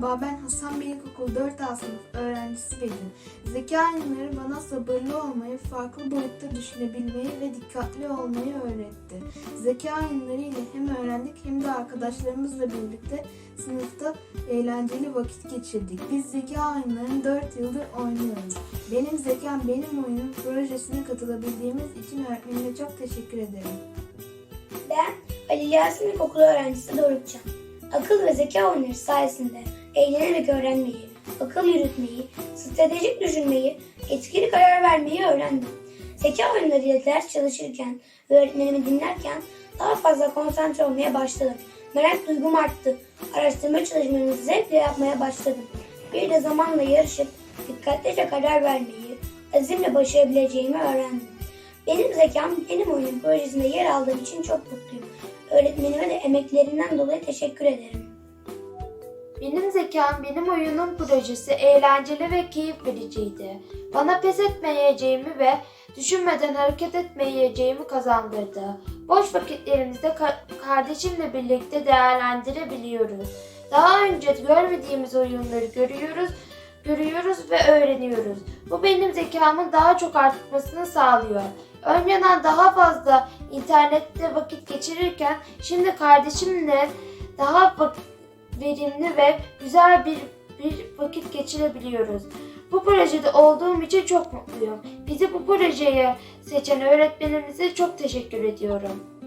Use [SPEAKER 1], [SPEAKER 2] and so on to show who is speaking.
[SPEAKER 1] Merhaba ben Hasan Bey İlkokul 4A sınıf öğrencisi Begüm. Zeka oyunları bana sabırlı olmayı, farklı boyutta düşünebilmeyi ve dikkatli olmayı öğretti. Zeka oyunları ile hem öğrendik hem de arkadaşlarımızla birlikte sınıfta eğlenceli vakit geçirdik. Biz zeka oyunlarını 4 yıldır oynuyoruz. Benim Zekam Benim Oyunum projesine katılabildiğimiz için öğretmenime çok teşekkür ederim.
[SPEAKER 2] Ben Ali Yasin İlkokulu öğrencisi Dorukcan. Akıl ve zeka oyunları sayesinde eğlenerek öğrenmeyi, akıl yürütmeyi, stratejik düşünmeyi, etkili karar vermeyi öğrendim. Zeka oyunlarıyla ders çalışırken ve öğretmenimi dinlerken daha fazla konsantre olmaya başladım. Merak duygum arttı. Araştırma çalışmalarımı zevkle yapmaya başladım. Bir de zamanla yarışıp dikkatlice karar vermeyi, azimle başarabileceğimi öğrendim. Benim zekam benim oyunum projesinde yer aldığım için çok mutluyum. Öğretmenime de emeklerinden dolayı teşekkür ederim.
[SPEAKER 3] Benim zekam benim oyunum projesi eğlenceli ve keyif vericiydi. Bana pes etmeyeceğimi ve düşünmeden hareket etmeyeceğimi kazandırdı. Boş vakitlerimizde ka- kardeşimle birlikte değerlendirebiliyoruz. Daha önce görmediğimiz oyunları görüyoruz, görüyoruz ve öğreniyoruz. Bu benim zekamın daha çok artmasını sağlıyor. Önceden daha fazla internette vakit geçirirken şimdi kardeşimle daha vak- verimli ve güzel bir bir vakit geçirebiliyoruz. Bu projede olduğum için çok mutluyum. Bizi bu projeye seçen öğretmenimize çok teşekkür ediyorum.